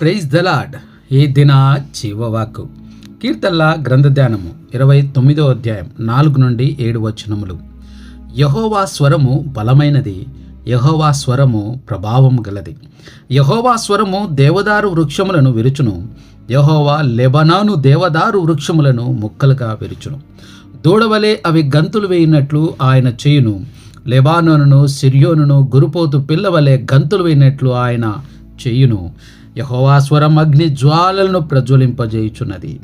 Praise the Lord ఈ దిన చివవాకు. కీర్తల్ల గ్రంథ ధ్యానము ఇరవై తొమ్మిదో అధ్యాయం నాలుగు నుండి ఏడు వచనములు. యహోవా స్వరము బలమైనది యహోవా స్వరము ప్రభావము గలది. యహోవా స్వరము దేవదారు వృక్షములను విరుచును యహోవా లెబనాను దేవదారు వృక్షములను ముక్కలుగా విరుచును. దూడవలే అవి గంతులు వేయినట్లు ఆయన చేయును లెబానోనును సిరియోనును గురుపోతు పిల్లవలే గంతులు వేయినట్లు ఆయన చేయును. యహోవా స్వరం అగ్ని జ్వాలలను ప్రజ్వలింపజేయుచున్నది.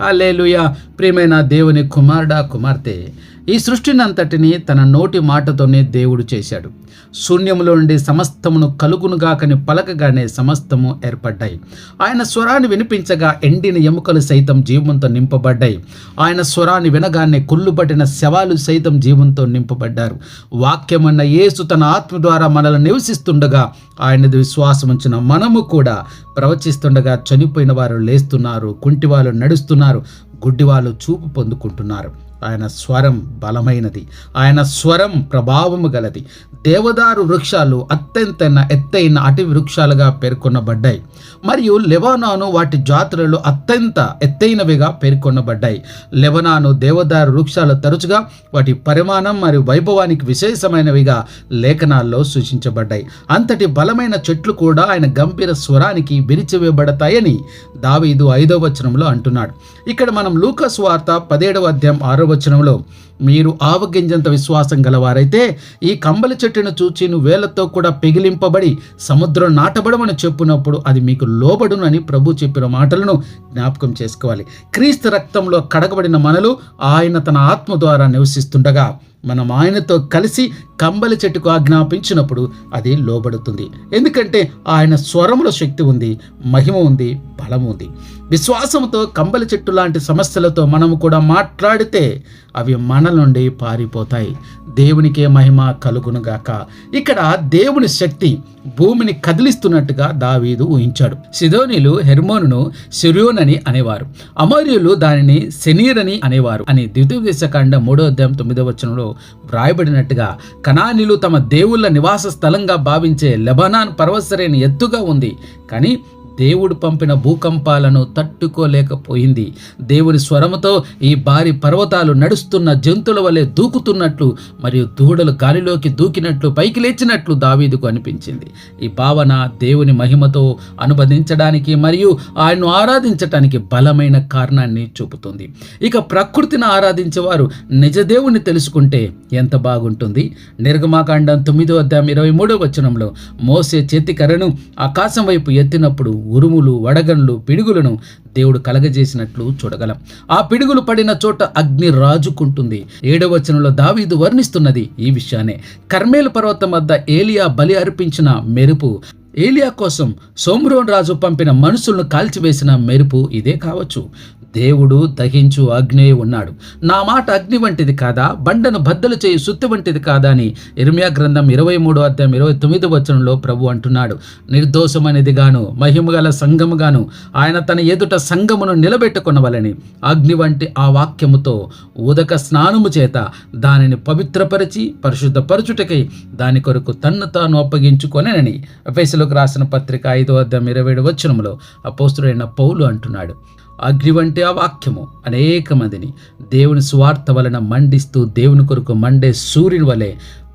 హల్లెలూయ. ప్రియమైన దేవుని కుమారుడా కుమార్తె ఈ సృష్టిని అంతటిని తన నోటి మాటతోనే దేవుడు చేశాడు. శూన్యములో నుండి సమస్తమును కలుగునుగాకని పలకగానే సమస్తము ఏర్పడ్డాయి. ఆయన స్వరాన్ని వినిపించగా ఎండిన ఎముకలు సైతం జీవంతో నింపబడ్డాయి. ఆయన స్వరాన్ని వినగానే కుళ్ళుబడిన శవాలు సైతం జీవంతో నింపబడ్డారు. వాక్యమన్న యేసు తన ఆత్మ ద్వారా మనల్ని నివసిస్తుండగా ఆయనది విశ్వాసం ఉంచిన మనము కూడా ప్రవచిస్తుండగా చనిపోయిన వారు లేస్తున్నారు కుంటి వారు నడుస్తున్నారు. గుడ్డివాళ్ళు చూపు పొందుకుంటున్నారు. ఆయన స్వరం బలమైనది. ఆయన స్వరం ప్రభావము గలది. దేవదారు వృక్షాలు అత్యంత ఎత్తైన అటవి వృక్షాలుగా పేర్కొనబడ్డాయి. మరియు లెబనాను వాటి జాతులలో అత్యంత ఎత్తైనవిగా పేర్కొనబడ్డాయి. లెబనాను దేవదారు వృక్షాలు తరచుగా వాటి పరిమాణం మరియు వైభవానికి విశేషమైనవిగా లేఖనాల్లో సూచించబడ్డాయి. అంతటి బలమైన చెట్లు కూడా ఆయన గంభీర స్వరానికి విరిచివేయబడతాయని దావీదు ఐదో వచనంలో అంటున్నాడు. ఇక్కడ మనం లూకస్ వార్త పదిహేడవ అధ్యాయం ఆరో వచనంలో మీరు ఆవగింజంత విశ్వాసం గలవారైతే ఈ కంబలి చెట్టును చూచి వేలతో కూడా పెగిలింపబడి సముద్రం నాటబడమని చెప్పినప్పుడు అది మీకు లోబడునని ప్రభు చెప్పిన మాటలను జ్ఞాపకం చేసుకోవాలి. క్రీస్తు రక్తంలో కడగబడిన మనలు ఆయన తన ఆత్మ ద్వారా నివసిస్తుండగా మనం ఆయనతో కలిసి కంబలి చెట్టుకు ఆజ్ఞాపించినప్పుడు అది లోబడుతుంది. ఎందుకంటే ఆయన స్వరముల శక్తి ఉంది మహిమ ఉంది బలం ఉంది. విశ్వాసంతో కంబలి చెట్టు లాంటి సమస్యలతో మనము కూడా మాట్లాడితే అవి మన నుండి పారిపోతాయి. దేవునికే మహిమ కలుగునుగాక ఇక్కడ దేవుని శక్తి భూమిని కదిలిస్తున్నట్టుగా దావీదు ఊహించాడు. సిదోనిలు హెర్మోనును సిరియోన్ అని అనేవారు. అమర్యులు దానిని సెనీర్ అని అనేవారు అని ద్వితీయోపదేశకాండ మూడో అధ్యాయం తొమ్మిదో వచనంలో వ్రాయబడినట్టుగా కణానిలు తమ దేవుళ్ళ నివాస స్థలంగా భావించే లెబనాన్ పర్వతశ్రేణి ఎత్తుగా ఉంది. కానీ దేవుడు పంపిన భూకంపాలను తట్టుకోలేకపోయింది. దేవుని స్వరముతో ఈ భారీ పర్వతాలు నడుస్తున్న జంతువుల వలె దూకుతున్నట్లు మరియు దూడలు గాలిలోకి దూకినట్లు పైకి లేచినట్లు దావీదుకు అనిపించింది. ఈ భావన దేవుని మహిమతో అనుబంధించడానికి మరియు ఆయన్ను ఆరాధించటానికి బలమైన కారణాన్ని చూపుతుంది. ఇక ప్రకృతిని ఆరాధించేవారు నిజ దేవుని తెలుసుకుంటే ఎంత బాగుంటుంది? నిర్గమాకాండం తొమ్మిదో అధ్యాయం ఇరవై మూడో వచనంలో మోసే చేతికరను ఆకాశం వైపు ఎత్తినప్పుడు ఉరుములు వడగండ్లు పిడుగులను దేవుడు కలగజేసినట్లు చూడగలం. ఆ పిడుగులు పడిన చోట అగ్ని రాజుకుంటుంది. ఏడవ వచనంలో దావీదు వర్ణిస్తున్నది ఈ విషయాన్ని కర్మేలు పర్వతం వద్ద ఏలియా బలి అర్పించిన మెరుపు. ఏలియా కోసం సోమ్రోన్ రాజు పంపిన మనుషులను కాల్చివేసిన మెరుపు ఇదే కావచ్చు. దేవుడు దహించు అగ్నే ఉన్నాడు. నా మాట అగ్ని వంటిది కాదా? బండను బద్దలు చేయి సుత్తి వంటిది కాదా అని ఇర్మియా గ్రంథం ఇరవై మూడో అధ్యాయం ఇరవై తొమ్మిది వచనంలో ప్రభు అంటున్నాడు. నిర్దోషమనేది గాను మహిమగల సంఘముగాను ఆయన తన ఎదుట సంఘమును నిలబెట్టుకున్నవలని అగ్ని వంటి ఆ వాక్యముతో ఉదక స్నానము చేత దానిని పవిత్రపరిచి పరిశుద్ధపరచుటకై దాని కొరకు తన్ను తాను అప్పగించుకొనని ఎఫెసులకు రాసిన పత్రిక ఐదో అధ్యాయం ఇరవై ఏడు వచనములో అపోస్తుడైన పౌలు అంటున్నాడు. అగ్ని వంటి ఆ వాక్యము. అనేక మందిని దేవుని స్వార్థ వలన మండిస్తూ దేవుని కొరకు మండే సూర్యుని వలె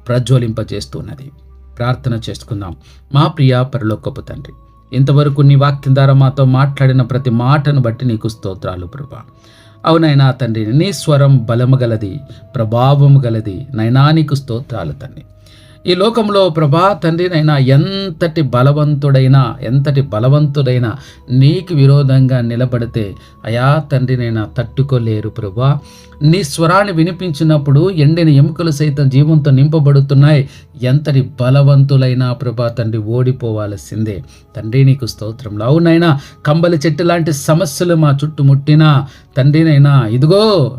ప్రజ్వలింపజేస్తున్నది. ప్రార్థన చేసుకుందాం. మా ప్రియ పరలోకపు తండ్రి ఇంతవరకు నీ వాక్యం ద్వారా మాతో మాట్లాడిన ప్రతి మాటను బట్టి నీకు స్తోత్రాలు ప్రభా. అవునైనా తండ్రి నీ స్వరం బలము గలది ప్రభావము గలది నైనా నీకు స్తోత్రాలు తండ్రి ఈ లోకంలో ప్రభా తండ్రినైనా ఎంతటి బలవంతుడైనా ఎంతటి బలవంతుడైనా నీకు విరోధంగా నిలబడితే అయా తండ్రినైనా తట్టుకోలేరు ప్రభా. నీ స్వరాన్ని వినిపించినప్పుడు ఎండిన ఎముకలు సైతం జీవంతో నింపబడుతున్నాయి. ఎంతటి బలవంతులైనా ప్రభా తండ్రి ఓడిపోవాల్సిందే. తండ్రి నీకు స్తోత్రంలో అవునైనా కంబలి చెట్టు లాంటి సమస్యలు మా చుట్టుముట్టినా తండ్రినైనా ఇదిగో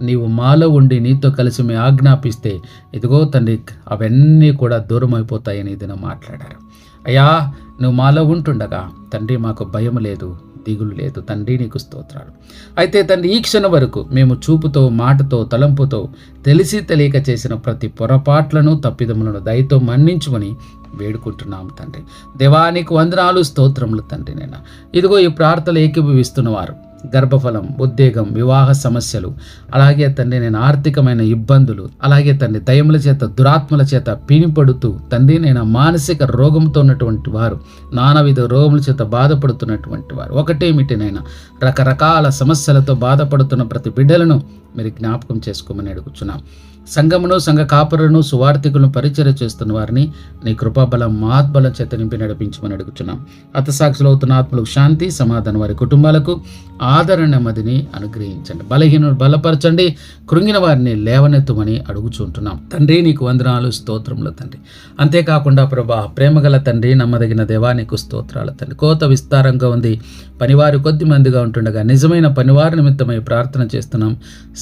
నీవు మాలో ఉండి నీతో కలిసి మేము ఆజ్ఞాపిస్తే ఇదిగో తండ్రి అవన్నీ కూడా దూరం అయిపోతాయని ఇది మాట్లాడారు. అయ్యా నువ్వు మాలో ఉంటుండగా తండ్రి మాకు భయం లేదు దిగులు లేదు తండ్రి నీకు స్తోత్రాలు. అయితే తండ్రి ఈ క్షణం వరకు మేము చూపుతో మాటతో తలంపుతో తెలిసి తెలియక చేసిన ప్రతి పొరపాట్లను తప్పిదములను దయతో మన్నించుమని వేడుకుంటున్నాం తండ్రి. దేవానికి వందనాలు స్తోత్రములు తండ్రి నేను ఇదిగో ఈ ప్రార్థనలు ఏకీభవిస్తున్నవారు గర్భఫలం ఉద్వేగం వివాహ సమస్యలు అలాగే తండ్రి నేను ఆర్థికమైన ఇబ్బందులు అలాగే తండ్రి దయముల చేత దురాత్మల చేత పీనిపడుతూ తండ్రి నేను మానసిక రోగంతో ఉన్నటువంటి వారు నానావిధ రోగముల చేత బాధపడుతున్నటువంటి వారు. ఒకటేమిటినైనా రకరకాల సమస్యలతో బాధపడుతున్న ప్రతి బిడ్డలను మీరు జ్ఞాపకం చేసుకోమని అడుగుచున్నాం. సంఘమును సంఘ కాపురులను సువార్థికులను పరిచయం చేస్తున్న వారిని నీ కృపాబలం మహాత్బలం చేత నింపి నడిపించమని అడుగుచున్నాం. హతసాక్షులు అవుతున్న ఆత్మలకు శాంతి సమాధానం వారి కుటుంబాలకు ఆదరణ నెమ్మదిని అనుగ్రహించండి. బలహీనులు బలపరచండి. కృంగిన వారిని లేవనెత్తుమని అడుగుచుంటున్నాం తండ్రి నీకు వందనాలు స్తోత్రములు తండ్రి. అంతేకాకుండా ప్రభా ప్రేమగల తండ్రి నమ్మదగిన దేవా నీకు స్తోత్రాలు తండ్రి. కోత విస్తారంగా ఉంది. పనివారు కొద్ది మందిగా ఉంటుండగా నిజమైన పనివారి నిమిత్తమై ప్రార్థన చేస్తున్నాం.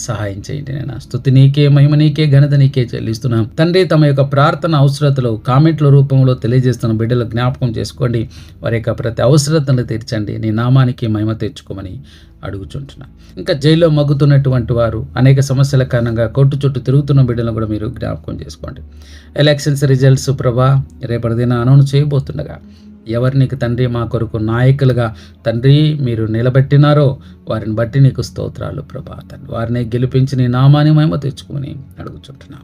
సహాయం చేయండి నేను స్థుతి నీకే మహిమ నీకే ఘనత నీకే చెల్లిస్తున్నాం. తండ్రి తమ యొక్క ప్రార్థన అవసరతలు కామెంట్ల రూపంలో తెలియజేస్తున్న బిడ్డలు జ్ఞాపకం చేసుకోండి. వారి యొక్క ప్రతి అవసరతను తీర్చండి. నీ నామానికి మహిమ తెచ్చుకోమని అడుగుచుంటున్నా. ఇంకా జైల్లో మగ్గుతున్నటువంటి వారు అనేక సమస్యల కారణంగా కోర్టు చుట్టూ తిరుగుతున్న బిడ్డలను కూడా మీరు జ్ఞాపకం చేసుకోండి. ఎలక్షన్స్ రిజల్ట్స్ ప్రభా రేపటి దిన అనౌన్స్ చేయబోతుండగా ఎవరు నీకు తండ్రి మా కొరకు నాయకులుగా తండ్రి మీరు నిలబెట్టినారో వారిని బట్టి నీకు స్తోత్రాలు ప్రభా తండ్రి. వారిని గెలిపించి నీ నామాని మేము తెచ్చుకొని అడుగుచుంటున్నా.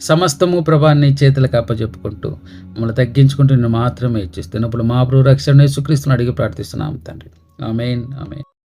సమస్తము ప్రభా నీ చేతులకు అప్పచెప్పుకుంటూ మమ్మల్ని తగ్గించుకుంటూ నేను మాత్రమే ఇచ్చిస్తున్నప్పుడు మా ప్రభు రక్షణ సుక్రీస్తుని అడిగి ప్రార్థిస్తున్నాం తండ్రి. Amen amen.